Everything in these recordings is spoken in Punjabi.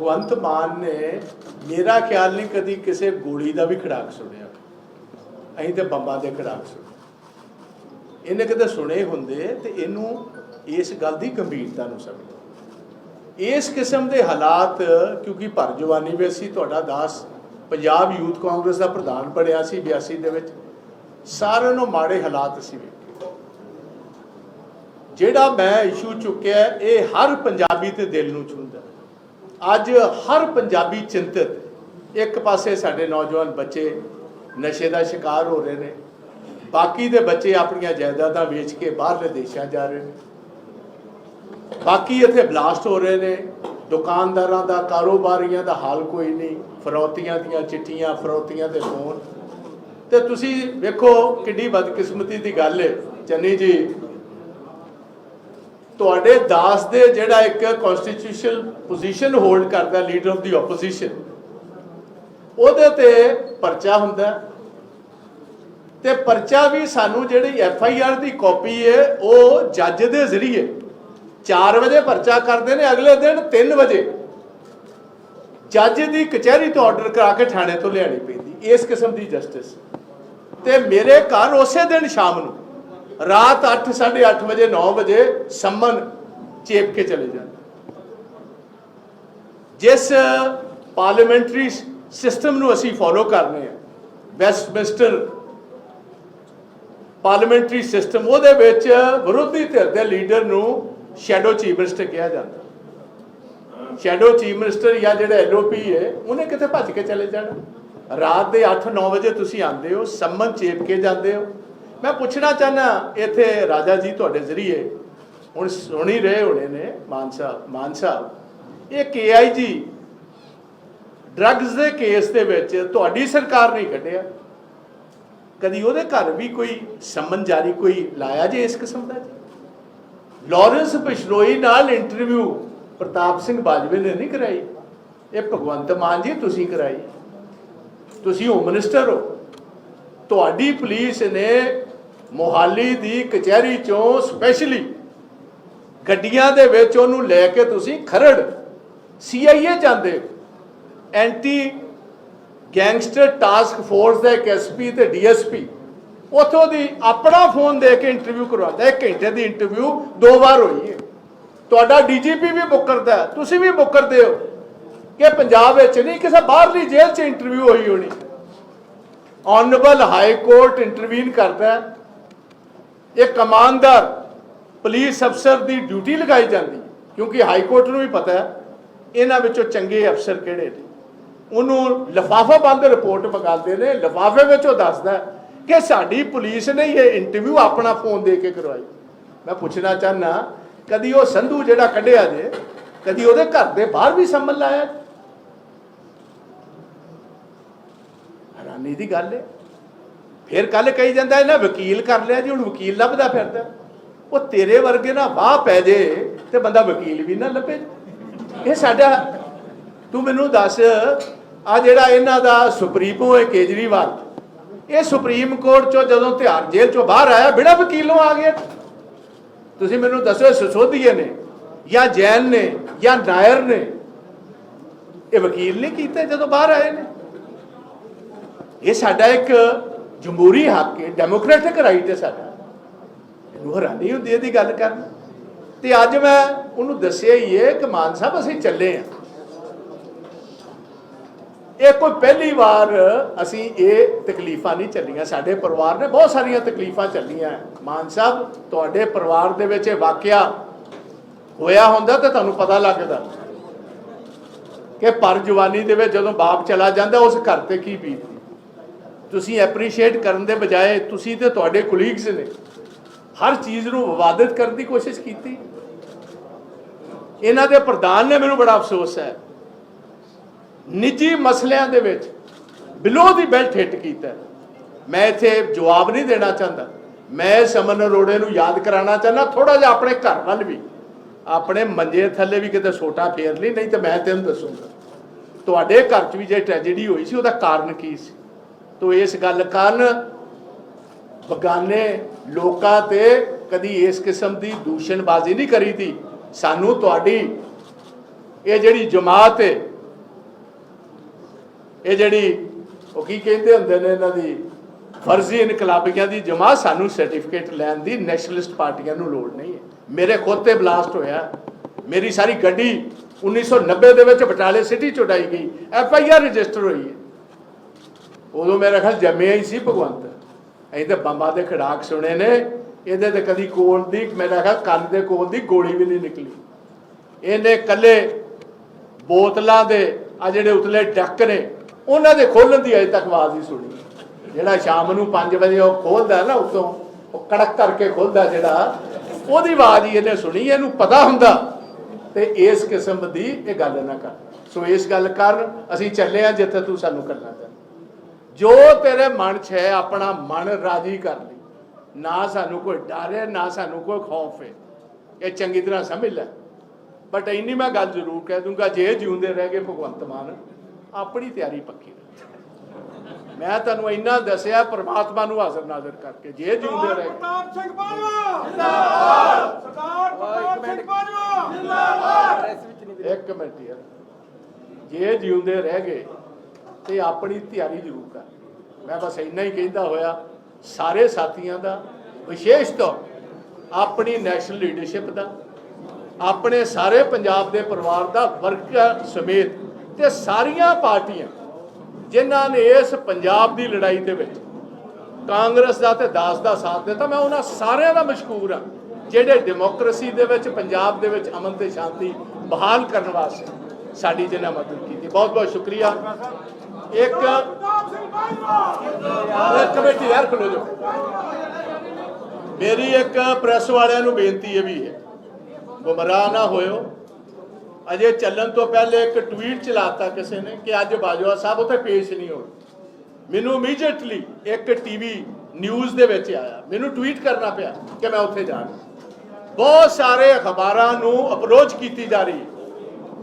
ਭਗਵੰਤ ਮਾਨ ਨੇ ਮੇਰਾ ਖਿਆਲ ਨਹੀਂ ਕਦੀ ਕਿਸੇ ਗੋਲੀ ਦਾ ਵੀ ਖੜਾਕ ਸੁਣਿਆ। ਅਸੀਂ ਤੇ ਬੰਬਾਂ ਦੇ ਖੜਾਕ ਸੁਣੇ। ਇਹਨੇ ਕਦੇ ਸੁਣੇ ਹੁੰਦੇ ਤੇ ਇਹਨੂੰ ਇਸ ਗੱਲ ਦੀ ਗੰਭੀਰਤਾ ਨੂੰ ਸਮਝੋ। ਇਸ ਕਿਸਮ ਦੇ ਹਾਲਾਤ, ਕਿਉਂਕਿ ਭਰ ਜਵਾਨੀ ਵਿੱਚ ਸੀ, ਤੁਹਾਡਾ ਦਾਸ ਪੰਜਾਬ ਯੂਥ ਕਾਂਗਰਸ ਦਾ ਪ੍ਰਧਾਨ ਬਣਿਆ ਸੀ 82 ਦੇ ਵਿੱਚ। ਸਾਰਿਆਂ ਨੂੰ ਮਾੜੇ ਹਾਲਾਤ ਅਸੀਂ ਵੇਖੇ। ਜਿਹੜਾ ਮੈਂ ਇਸ਼ੂ ਚੁੱਕਿਆ, ਇਹ ਹਰ ਪੰਜਾਬੀ ਤੇ ਦਿਲ ਨੂੰ ਛੂੰਹਦਾ। ਅੱਜ ਹਰ ਪੰਜਾਬੀ ਚਿੰਤਤ, ਇੱਕ ਪਾਸੇ ਸਾਡੇ ਨੌਜਵਾਨ ਬੱਚੇ ਨਸ਼ੇ ਦਾ ਸ਼ਿਕਾਰ ਹੋ ਰਹੇ ਨੇ, ਬਾਕੀ ਦੇ ਬੱਚੇ ਆਪਣੀਆਂ ਜਾਇਦਾਦਾਂ ਵੇਚ ਕੇ ਬਾਹਰਲੇ ਦੇਸ਼ਾਂ ਜਾ ਰਹੇ ਨੇ। ਬਾਕੀ ਇੱਥੇ ਬਲਾਸਟ ਹੋ ਰਹੇ ਨੇ, ਦੁਕਾਨਦਾਰਾਂ ਦਾ, ਕਾਰੋਬਾਰੀਆਂ ਦਾ ਹਾਲ ਕੋਈ ਨਹੀਂ, ਫਰੌਤੀਆਂ ਦੀਆਂ ਚਿੱਠੀਆਂ, ਫਰੌਤੀਆਂ ਦੇ ਫੋਨ। ਤੇ ਤੁਸੀਂ ਵੇਖੋ ਕਿੱਡੀ ਬਦਕਿਸਮਤੀ ਦੀ ਗੱਲ ਹੈ ਚੰਨੀ ਜੀ ਤੁਹਾਡੇ ਦਾਸ ਦੇ ਜਿਹੜਾ ਇੱਕ ਕਨਸਟੀਟਿਊਸ਼ਨਲ ਪੋਜੀਸ਼ਨ ਹੋਲਡ ਕਰਦਾ ਲੀਡਰ ਆਫ ਦੀ ਆਪੋਜੀਸ਼ਨ ਉਹਦੇ ਤੇ ਪਰਚਾ ਹੁੰਦਾ ਹੈ। ਤੇ ਪਰਚਾ ਵੀ ਸਾਨੂੰ ਜਿਹੜੀ ਐਫ ਆਈ ਆਰ ਦੀ ਕਾਪੀ ਹੈ ਉਹ ਜੱਜ ਦੇ ਜ਼ਰੀਏ 4 ਵਜੇ ਪਰਚਾ ਕਰਦੇ ਨੇ, ਅਗਲੇ ਦਿਨ 3 ਵਜੇ ਜੱਜ ਦੀ ਕਚਹਿਰੀ ਤੋਂ ਆਰਡਰ ਕਰਾ ਕੇ ਥਾਣੇ ਤੋਂ ਲਿਆਣੀ ਪੈਂਦੀ, ਇਸ ਕਿਸਮ ਦੀ ਜਸਟਿਸ ਤੇ ਮੇਰੇ ਘਰ ਉਸੇ ਦਿਨ ਸ਼ਾਮ ਨੂੰ ਰਾਤ 8 8:30 ਵਜੇ 9 ਵਜੇ ਸੰਮਨ ਚੇਪ ਕੇ ਚਲੇ ਜਾਂਦੇ। ਜਿਸ ਪਾਰਲੀਮੈਂਟਰੀ ਸਿਸਟਮ ਨੂੰ ਅਸੀਂ ਫੋਲੋ ਕਰਨੇ ਆ ਵੈਸਟਮਿੰਸਟਰ ਪਾਰਲੀਮੈਂਟਰੀ ਸਿਸਟਮ ਉਹਦੇ ਵਿੱਚ ਵਿਰੋਧੀ ਧਿਰ ਦੇ ਲੀਡਰ ਨੂੰ ਸ਼ੈਡੋ ਚੀਫ ਮਿਨਿਸਟਰ ਕਿਹਾ ਜਾਂਦਾ। ਸ਼ੈਡੋ ਚੀਫ ਮਿਨਿਸਟਰ ਜਾਂ ਜਿਹੜਾ ਐਲਓਪੀ ਹੈ, ਉਹਨੇ ਕਿਤੇ ਭੱਜ ਕੇ ਚਲੇ ਜਾਣਾ? ਰਾਤ ਦੇ 8-9 ਵਜੇ ਤੁਸੀਂ ਆਉਂਦੇ ਹੋ, ਸੰਮਨ ਚੇਪ ਕੇ ਜਾਂਦੇ ਹੋ। ਮੈਂ ਪੁੱਛਣਾ ਚਾਹਨਾ, ਇੱਥੇ ਰਾਜਾ ਜੀ ਤੁਹਾਡੇ ਜ਼ਰੀਏ, ਹੁਣ ਸੁਣੀ ਰਹੇ ਹੋਣੇ ਨੇ ਮਾਨ ਸਾਹਿਬ ਮਾਨ ਸਾਹਿਬ, ਇਹ ਕੇਆਈਜੀ ਡਰੱਗਸ ਦੇ ਕੇਸ ਦੇ ਵਿੱਚ ਤੁਹਾਡੀ ਸਰਕਾਰ ਨਹੀਂ ਕੱਢਿਆ। ਕਦੀ ਉਹਦੇ ਘਰ ਵੀ ਕੋਈ ਸੰਮਨ ਜਾਰੀ ਕੋਈ ਲਾਇਆ ਜੇ ਇਸ ਕਿਸਮ ਦਾ ਜੀ? ਲਾਰੈਂਸ ਪਿਸ਼ਰੋਈ ਨਾਲ ਇੰਟਰਵਿਊ ਪ੍ਰਤਾਪ ਸਿੰਘ ਬਾਜਵੇ ਨੇ ਨਹੀਂ ਕਰਾਈ। ਇਹ ਭਗਵੰਤ ਮਾਨ ਜੀ, ਤੁਸੀਂ ਕਰਾਈ। ਤੁਸੀਂ ਹੋਮ ਮਿਨਿਸਟਰ ਹੋ। ਤੁਹਾਡੀ ਪੁਲਿਸ ਨੇ ਮੋਹਾਲੀ ਦੀ ਕਚਹਿਰੀ ਚੋਂ ਸਪੈਸ਼ਲੀ ਗੱਡੀਆਂ ਦੇ ਵਿੱਚ ਉਹਨੂੰ ਲੈ ਕੇ ਤੁਸੀਂ ਖਰੜ ਸੀਆਈਏ ਜਾਂਦੇ ਹੋ। ਐਂਟੀ ਗੈਂਗਸਟਰ ਟਾਸਕ ਫੋਰਸ ਦਾ ਇੱਕ ਐਸਪੀ ਤੇ ਡੀਐਸਪੀ ਉਥੋਂ ਦੀ ਆਪਣਾ ਫੋਨ ਦੇ ਕੇ ਇੰਟਰਵਿਊ ਕਰਵਾਉਂਦਾ ਇੱਕ ਘੰਟੇ ਦੀ ਇੰਟਰਵਿਊ ਦੋ ਵਾਰ ਹੋਈ ਹੈ। ਤੁਹਾਡਾ ਡੀਜੀਪੀ ਵੀ ਬੁੱਕ ਕਰਦਾ ਹੈ, ਤੁਸੀਂ ਵੀ ਬੁੱਕ ਕਰਦੇ ਹੋ। ਕਿ ਪੰਜਾਬ ਵਿੱਚ ਨਹੀਂ ਕਿਸੇ ਬਾਹਰਲੀ ਜੇਲ੍ਹ 'ਚ ਇੰਟਰਵਿਊ ਹੋਈ ਹੋਣੀ। ਆਨਰੇਬਲ ਹਾਈ ਕੋਰਟ ਇੰਟਰਵੀਨ ਕਰਦਾ ਹੈ ਇੱਕ ਕਮਾਨਦਾਰ ਪੁਲਿਸ ਅਫਸਰ ਦੀ ਡਿਊਟੀ ਲਗਾਈ ਜਾਂਦੀ ਕਿਉਂਕਿ ਹਾਈ ਕੋਰਟ ਨੂੰ ਵੀ ਪਤਾ ਹੈ, ਇਹਨਾਂ ਵਿੱਚੋਂ ਚੰਗੇ ਅਫਸਰ ਕਿਹੜੇ ਨੇ? ਉਹਨੂੰ ਲਫਾਫਾ ਬੰਦ ਰਿਪੋਰਟ ਮੰਗਾਉਂਦੇ ਨੇ, ਲਫਾਫੇ ਵਿੱਚ ਉਹ ਦੱਸਦਾ ਕਿ ਸਾਡੀ ਪੁਲਿਸ ਨੇ ਇਹ ਇੰਟਰਵਿਊ ਆਪਣਾ ਫੋਨ ਦੇ ਕੇ ਕਰਵਾਈ। ਮੈਂ ਪੁੱਛਣਾ ਚਾਹਨਾ ਕਦੀ ਉਹ ਸੰਧੂ ਜਿਹੜਾ ਕੱਢਿਆ ਜੇ, ਕਦੀ ਉਹਦੇ ਘਰ ਦੇ ਬਾਹਰ ਵੀ ਸੰਮਨ ਲਾਇਆ? ਹੈਰਾਨੀ ਦੀ ਗੱਲ ਹੈ। ਫਿਰ ਕੱਲ ਕਹੀ ਜਾਂਦਾ ਇਹਨਾਂ ਵਕੀਲ ਕਰ ਲਿਆ ਜੀ, ਹੁਣ ਵਕੀਲ ਲੱਭਦਾ ਫਿਰਦਾ ਉਹ ਤੇਰੇ ਵਰਗੇ ਨਾ ਵਾਹ ਪੈ ਜੇ ਤੇ ਬੰਦਾ ਵਕੀਲ ਵੀ ਨਾ ਲੱਭੇ। ਇਹ ਸਾਡਾ, ਤੂੰ ਮੈਨੂੰ ਦੱਸ ਆ ਜਿਹੜਾ ਇਹਨਾਂ ਦਾ ਸੁਪਰੀਮੋ ਹੈ ਕੇਜਰੀਵਾਲ, ਇਹ ਸੁਪਰੀਮ ਕੋਰਟ ਚੋਂ ਜਦੋਂ ਤਿਹਾਰ ਜੇਲ੍ਹ ਚੋਂ ਬਾਹਰ ਆਇਆ, ਬਿਨਾਂ ਵਕੀਲੋਂ ਆ ਗਿਆ। ਤੁਸੀਂ ਮੈਨੂੰ ਦੱਸੋ ਸਸੋਦੀਏ ਨੇ, ਜਾਂ ਜੈਨ ਨੇ, ਜਾਂ ਨਾਇਰ ਨੇ? ਇਹ ਵਕੀਲ ਨਹੀਂ ਕੀਤੇ ਜਦੋਂ ਬਾਹਰ ਆਏ ਨੇ। ਇਹ ਸਾਡਾ ਇੱਕ ਜਮਹੂਰੀ ਹੱਕ ਹੈ ਡੈਮੋਕ੍ਰੈਟਿਕ ਰਾਈਟ ਹੈ ਸਾਡਾ। ਇਹਨੂੰ ਹੈਰਾਨੀ ਹੁੰਦੀ ਇਹਦੀ ਗੱਲ ਕਰਨ ਤੇ ਅੱਜ ਮੈਂ ਉਹਨੂੰ ਦੱਸਿਆ ਹੀ ਹੈ ਕਿ ਮਾਨ ਸਾਹਿਬ, ਅਸੀਂ ਚੱਲੇ ਆ ਇਹ ਕੋਈ ਪਹਿਲੀ ਵਾਰ ਅਸੀਂ ਇਹ ਤਕਲੀਫਾਂ ਨਹੀਂ ਚੱਲੀਆਂ। ਸਾਡੇ ਪਰਿਵਾਰ ਨੇ ਬਹੁਤ ਸਾਰੀਆਂ ਤਕਲੀਫਾਂ ਚੱਲੀਆਂ। ਮਾਨ ਸਾਹਿਬ, ਤੁਹਾਡੇ ਪਰਿਵਾਰ ਦੇ ਵਿੱਚ ਇਹ ਵਾਕਿਆ ਹੋਇਆ ਹੁੰਦਾ ਤਾਂ ਤੁਹਾਨੂੰ ਪਤਾ ਲੱਗਦਾ ਕਿ ਪਰ ਜਵਾਨੀ ਦੇ ਵਿੱਚ ਜਦੋਂ ਬਾਪ ਚਲਾ ਜਾਂਦਾ, ਉਸ ਘਰ ਤੇ ਕੀ ਬੀਤਦੀ? ਤੁਸੀਂ ਐਪਰੀਸ਼ੀਏਟ ਕਰਨ ਦੇ ਬਜਾਏ ਤੁਸੀਂ ਤੇ ਤੁਹਾਡੇ ਕੁਲੀਗਸ ਨੇ ਹਰ ਚੀਜ਼ ਨੂੰ ਵਿਵਾਦਿਤ ਕਰਨ ਦੀ ਕੋਸ਼ਿਸ਼ ਕੀਤੀ। ਇਹਨਾਂ ਦੇ ਪ੍ਰਧਾਨ ਨੇ ਮੈਨੂੰ ਬੜਾ ਅਫਸੋਸ ਹੈ। ਨਿੱਜੀ ਮਸਲਿਆਂ ਦੇ ਵਿੱਚ ਬਿਲੋ ਦੀ ਬੈਲਟ ਹਿੱਟ ਕੀਤਾ ਮੈਂ ਇੱਥੇ ਜਵਾਬ ਨਹੀਂ ਦੇਣਾ ਚਾਹੁੰਦਾ। ਮੈਂ ਸਮਨ ਅਰੋੜੇ ਨੂੰ ਯਾਦ ਕਰਾਉਣਾ ਚਾਹੁੰਦਾ ਥੋੜਾ ਜਿਹਾ ਆਪਣੇ ਘਰ ਵੱਲ ਵੀ। ਆਪਣੇ ਮੰਜੇ ਥੱਲੇ ਵੀ ਕਿਤੇ ਛੋਟਾ ਫੇਰ ਲਈ, ਨਹੀਂ ਤੇ ਮੈਂ ਤੈਨੂੰ ਦੱਸੂਗਾ। ਤੁਹਾਡੇ ਘਰ 'ਚ ਵੀ ਜੇ ਟ੍ਰੈਜੇਡੀ ਹੋਈ ਸੀ, ਉਹਦਾ ਕਾਰਨ ਕੀ ਸੀ? ਤੋ ਇਸ ਗੱਲ ਕਾਰਨ ਬਗਾਨੇ ਲੋਕਾਂ ਤੇ ਕਦੀ ਇਸ ਕਿਸਮ ਦੀ ਦੂਸ਼ਣਬਾਜ਼ੀ ਨਹੀਂ ਕਰੀ ਕਰੀਦੀ ਸਾਨੂੰ ਤੁਹਾਡੀ ਇਹ ਜਿਹੜੀ ਜਮਾਤ ਹੈ ਇਹ ਜਿਹੜੀ ਉਹ ਕੀ ਕਹਿੰਦੇ ਹੁੰਦੇ ਨੇ ਇਹਨਾਂ ਦੀ, ਫਰਜ਼ੀ ਇਨਕਲਾਬੀਆਂ ਦੀ ਜਮਾਤ ਸਾਨੂੰ ਸਰਟੀਫਿਕੇਟ ਲੈਣ ਦੀ ਨੈਸ਼ਨਲਿਸਟ ਪਾਰਟੀਆਂ ਨੂੰ ਲੋੜ ਨਹੀਂ ਹੈ। ਮੇਰੇ ਖੁਦ ਤੇ ਬਲਾਸਟ ਹੋਇਆ। ਮੇਰੀ ਸਾਰੀ ਗੱਡੀ 1990 ਦੇ ਵਿੱਚ ਬਟਾਲੇ ਸਿਟੀ ਚ ਉਡਾਈ ਗਈ। ਐਫ ਆਈ ਆਰ ਰਜਿਸਟਰ ਹੋਈ ਹੈ। ਉਦੋਂ ਮੇਰਾ ਖਿਆਲ ਜੰਮਿਆ ਹੀ ਸੀ ਭਗਵੰਤ। ਅਸੀਂ ਤਾਂ ਬੰਬਾਂ ਦੇ ਖੜਾਕ ਸੁਣੇ ਨੇ। ਇਹਦੇ ਤੇ ਕਦੀ ਕੋਲ ਦੀ, ਮੇਰਾ ਖਿਆਲ ਕੰਨ ਦੇ ਕੋਲ ਦੀ ਗੋਲੀ ਵੀ ਨਹੀਂ ਨਿਕਲੀ। ਇਹਨੇ ਕੱਲੇ ਬੋਤਲਾਂ ਦੇ, ਆ ਜਿਹੜੇ ਉਤਲੇ ਡੱਕ ਨੇ, ਉਹਨਾਂ ਦੇ ਖੋਲਣ ਦੀ ਅਜੇ ਤੱਕ ਆਵਾਜ਼ ਨਹੀਂ ਸੁਣੀ। ਜਿਹੜਾ ਸ਼ਾਮ ਨੂੰ 5 ਵਜੇ ਉਹ ਖੋਲਦਾ ਨਾ ਉਤੋਂ, ਉਹ ਕੜਕ ਕਰਕੇ ਖੋਲਦਾ ਜਿਹੜਾ, ਉਹਦੀ ਆਵਾਜ਼ ਹੀ ਇਹਨੇ ਸੁਣੀ, ਇਹਨੂੰ ਪਤਾ ਹੁੰਦਾ। ਤੇ ਇਸ ਕਿਸਮ ਦੀ ਇਹ ਗੱਲ ਨਾ ਕਰ। ਸੋ ਇਸ ਗੱਲ ਕਰ ਅਸੀਂ ਚੱਲੇ ਆ ਜਿੱਥੇ ਤੂੰ ਸਾਨੂੰ ਕਰਨਾ ਚਾਹੁੰਦਾ। ਜੋ ਤੇਰੇ ਮਨ 'ਚ ਹੈ ਆਪਣਾ ਮਨ ਰਾਜੀ ਕਰ ਲਈ। ਨਾ ਸਾਨੂੰ ਕੋਈ ਡਰ ਹੈ ਨਾ ਸਾਨੂੰ ਕੋਈ ਖੌਫ ਹੈ। ਇਹ ਚੰਗੀ ਤਰ੍ਹਾਂ ਸਮਝ ਲੈ। ਬਟ ਇੰਨੀ ਮੈਂ ਗੱਲ ਜ਼ਰੂਰ ਕਹਿ ਦੂੰਗਾ ਜੇ ਜਿਉਂਦੇ ਰਹਿ ਗਏ ਭਗਵੰਤ ਮਾਨ ਆਪਣੀ ਤਿਆਰੀ ਪੱਕੀ ਮੈਂ ਤੁਹਾਨੂੰ ਇੰਨਾ ਦੱਸਿਆ ਪ੍ਰਮਾਤਮਾ ਨੂੰ ਹਾਜ਼ਰ ਨਾਜ਼ਰ ਕਰਕੇ। ਜੇ ਜਿਉਂਦੇ ਰਹਿ ਗਏ। ਪ੍ਰਤਾਪ ਸਿੰਘ ਬਾਜਵਾ! ਜਿੰਦਾਬਾਦ! ਸਰਦਾਰ ਪ੍ਰਤਾਪ ਸਿੰਘ ਬਾਜਵਾ! ਜਿੰਦਾਬਾਦ! ਇੱਕ ਮਿੰਟ ਯਾਰ। ਜੇ ਜਿਉਂਦੇ ਰਹਿ ਗਏ ਤੇ ਆਪਣੀ ਤਿਆਰੀ ਜ਼ਰੂਰ ਕਰ। ਮੈਂ ਬਸ ਇੰਨਾ ਹੀ ਕਹਿੰਦਾ ਹੋਇਆ, ਸਾਰੇ ਸਾਥੀਆਂ ਦਾ, ਵਿਸ਼ੇਸ਼ ਤੌਰ ਆਪਣੀ ਨੈਸ਼ਨਲ ਲੀਡਰਸ਼ਿਪ ਦਾ, ਆਪਣੇ ਸਾਰੇ ਪੰਜਾਬ ਦੇ ਪਰਿਵਾਰ ਦਾ, ਵਰਕਰ ਸਮੇਤ ਤੇ ਸਾਰੀਆਂ ਪਾਰਟੀਆਂ ਜਿਨ੍ਹਾਂ ਨੇ ਇਸ ਪੰਜਾਬ ਦੀ ਲੜਾਈ ਦੇ ਵਿੱਚ ਕਾਂਗਰਸ ਦਾ ਤੇ ਦਾਸ ਦਾ ਸਾਥ ਦਿੱਤਾ, ਮੈਂ ਉਹਨਾਂ ਸਾਰਿਆਂ ਦਾ ਮਸ਼ਕੂਰ ਹਾਂ, ਜਿਹੜੇ ਡੈਮੋਕ੍ਰੇਸੀ ਦੇ ਵਿੱਚ, ਪੰਜਾਬ ਦੇ ਵਿੱਚ ਅਮਨ ਤੇ ਸ਼ਾਂਤੀ ਬਹਾਲ ਕਰਨ ਵਾਸਤੇ ਸਾਡੀ ਜਿਨ੍ਹਾਂ ਮਦਦ ਕੀਤੀ। ਬਹੁਤ ਬਹੁਤ ਸ਼ੁਕਰੀਆ। ਇੱਕ ਇੱਕ ਕਮੇਟੀ ਯਾਰ ਖਲੋ ਜਾਓ। ਮੇਰੀ ਇੱਕ ਪ੍ਰੈਸ ਵਾਲਿਆਂ ਨੂੰ ਬੇਨਤੀ ਇਹ ਵੀ ਹੈ, ਗੁੰਮਰਾਹ ਨਾ ਹੋਇਓ। ਅਜੇ ਚੱਲਣ ਤੋਂ ਪਹਿਲੇ ਇੱਕ ਟਵੀਟ ਚਲਾਤਾ ਕਿਸੇ ਨੇ ਕਿ ਅੱਜ ਬਾਜਵਾ ਸਾਹਿਬ ਉੱਥੇ ਪੇਸ਼ ਨਹੀਂ ਹੋਏ ਮੈਨੂੰ ਇਮੀਡੀਏਟਲੀ ਇੱਕ ਟੀਵੀ ਨਿਊਜ਼ ਦੇ ਵਿੱਚ ਆਇਆ। ਮੈਨੂੰ ਟਵੀਟ ਕਰਨਾ ਪਿਆ ਕਿ ਮੈਂ ਉੱਥੇ ਜਾਣਾ ਬਹੁਤ ਸਾਰੇ ਅਖਬਾਰਾਂ ਨੂੰ ਅਪਰੋਚ ਕੀਤੀ ਜਾ ਰਹੀ ਹੈ।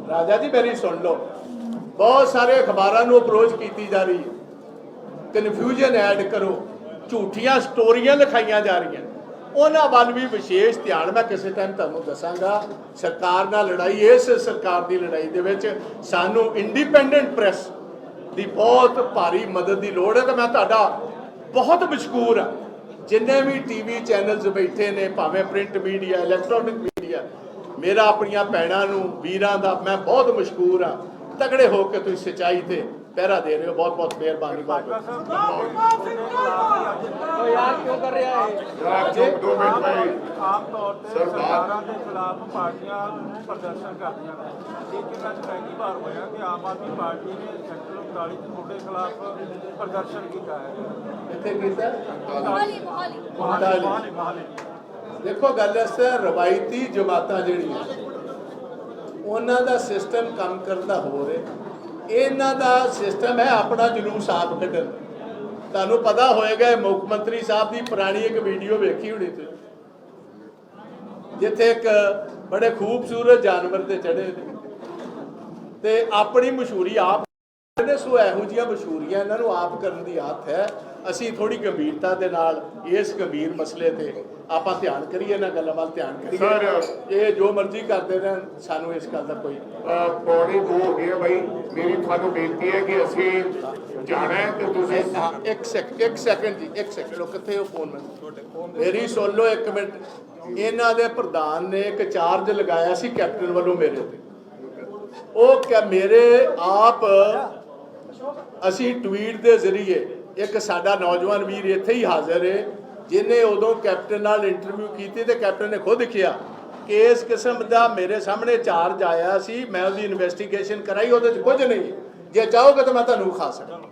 ਰਾਜਾ ਜੀ ਮੇਰੀ ਸੁਣ ਲਓ। ਬਹੁਤ ਸਾਰੇ ਅਖਬਾਰਾਂ ਨੂੰ ਅਪਰੋਚ ਕੀਤੀ ਜਾ ਰਹੀ ਹੈ। ਕਨਫਿਊਜ਼ਨ ਐਡ ਕਰੋ। ਝੂਠੀਆਂ ਸਟੋਰੀਆਂ ਲਿਖਾਈਆਂ ਜਾ ਰਹੀਆਂ। ਉਹਨਾਂ ਵੱਲ ਵੀ ਵਿਸ਼ੇਸ਼ ਧਿਆਨ ਮੈਂ ਕਿਸੇ ਟਾਈਮ ਤੁਹਾਨੂੰ ਦੱਸਾਂਗਾ। ਸਰਕਾਰ ਨਾਲ ਲੜਾਈ, ਇਸ ਸਰਕਾਰ ਦੀ ਲੜਾਈ ਦੇ ਵਿੱਚ ਸਾਨੂੰ ਇੰਡੀਪੈਂਡੈਂਟ ਪ੍ਰੈਸ ਦੀ ਬਹੁਤ ਭਾਰੀ ਮਦਦ ਦੀ ਲੋੜ ਹੈ ਤੇ ਮੈਂ ਤੁਹਾਡਾ ਬਹੁਤ ਮਸ਼ਕੂਰ ਹਾਂ। ਜਿੰਨੇ ਵੀ ਟੀਵੀ ਚੈਨਲਸ ਬੈਠੇ ਨੇ, ਭਾਵੇਂ ਪ੍ਰਿੰਟ ਮੀਡੀਆ ਇਲੈਕਟ੍ਰੋਨਿਕ ਮੀਡੀਆ ਮੇਰਾ ਆਪਣੀਆਂ ਭੈਣਾਂ ਨੂੰ, ਵੀਰਾਂ ਦਾ ਮੈਂ ਬਹੁਤ ਮਸ਼ਕੂਰ ਹਾਂ। ਤਗੜੇ ਹੋ ਕੇ ਤੁਸੀਂ ਸਚਾਈ ਤੇ ਪਹਿਰਾ ਦੇ ਰਹੇ ਹੋ ਬਹੁਤ ਬਹੁਤ ਮਿਹਰਬਾਨੀ ਬਹੁਤ ਬਹੁਤ ਸਰਦਾਰ ਪ੍ਰਤਾਪ ਸਿੰਘ ਉਹਨਾਂ ਦਾ ਸਿਸਟਮ ਕੰਮ ਕਰਦਾ ਹੋਰ ਹੈ ਇਹਨਾਂ ਦਾ ਸਿਸਟਮ ਹੈ ਆਪਣਾ ਜਲੂਸ ਆਪ ਕੱਢਣ। ਤੁਹਾਨੂੰ ਪਤਾ ਹੋਏਗਾ ਮੁੱਖ ਮੰਤਰੀ ਸਾਹਿਬ ਦੀ ਪੁਰਾਣੀ ਇੱਕ ਵੀਡੀਓ ਵੇਖੀ ਹੋਣੀ ਤੁਸੀਂ। ਜਿੱਥੇ ਇੱਕ ਬੜੇ ਖੂਬਸੂਰਤ ਜਾਨਵਰ ਤੇ ਚੜੇ ਨੇ। ਤੇ ਆਪਣੀ ਮਸ਼ਹੂਰੀ ਆਪ ਨੇ ਸੋ ਇਹੋ ਜਿਹੀਆਂ ਮਸ਼ਹੂਰੀਆਂ ਇਹਨਾਂ ਨੂੰ ਆਪ ਕਰਨ ਦੀ ਆਦਤ ਹੈ। ਅਸੀਂ ਥੋੜੀ ਗੰਭੀਰਤਾ ਦੇ ਨਾਲ ਇਸ ਗੰਭੀਰ ਮਸਲੇ ਤੇ ਆਪਾਂ ਧਿਆਨ ਕਰੀਏ ਇਹਨਾਂ ਗੱਲਾਂ ਵੱਲ ਧਿਆਨ ਕਰੀਏ। ਇਹ ਜੋ ਮਰਜ਼ੀ ਕਰਦੇ ਰਹਿਣ ਸਾਨੂੰ ਇਸ ਗੱਲ ਦਾ ਕੋਈ ਪੌਣੇ ਦੋ ਹੋ ਗਏ ਆ ਬਾਈ। ਮੇਰੀ ਤੁਹਾਨੂੰ ਬੇਨਤੀ ਹੈ ਕਿ ਅਸੀਂ ਜਾਣਾ ਹੈ ਤੇ ਤੁਸੀਂ ਹਾਂ ਇੱਕ ਸੈਕਿੰਡ ਇੱਕ ਸੈਕਿੰਡ ਜੀ ਇੱਕ ਸੈਕਿੰਡ ਉਹ ਕਿੱਥੇ ਉਹ ਫੋਨ ਮੈਂ? ਮੇਰੀ ਸੁਣ ਲਓ ਇੱਕ ਮਿੰਟ। ਇਹਨਾਂ ਦੇ ਪ੍ਰਧਾਨ ਨੇ ਇੱਕ ਚਾਰਜ ਲਗਾਇਆ ਸੀ ਕੈਪਟਨ ਵੱਲੋਂ ਮੇਰੇ ਤੇ। ਉਹ ਕਿ ਮੇਰੇ ਆਪ ਅਸੀਂ ਟਵੀਟ ਦੇ ਜ਼ਰੀਏ ਇੱਕ ਸਾਡਾ ਨੌਜਵਾਨ ਵੀਰ ਇੱਥੇ ਹੀ ਹਾਜ਼ਰ ਹੈ ਜਿਨੇ ਉਦੋਂ ਕੈਪਟਨ ਨਾਲ ਇੰਟਰਵਿਊ ਕੀਤੀ ਤੇ ਕੈਪਟਨ ਨੇ ਖੁਦ ਕਿਹਾ ਕਿ ਇਸ ਕਿਸਮ ਦਾ ਮੇਰੇ ਸਾਹਮਣੇ ਚਾਰਜ ਆਇਆ ਸੀ, ਮੈਂ ਉਹਦੀ ਇਨਵੈਸਟੀਗੇਸ਼ਨ ਕਰਾਈ, ਉਹਦੇ 'ਚ ਕੁਝ ਨਹੀਂ। ਜੇ ਚਾਹੋਗੇ ਤਾਂ ਮੈਂ ਤੁਹਾਨੂੰ ਖਾ ਸਕਦਾ।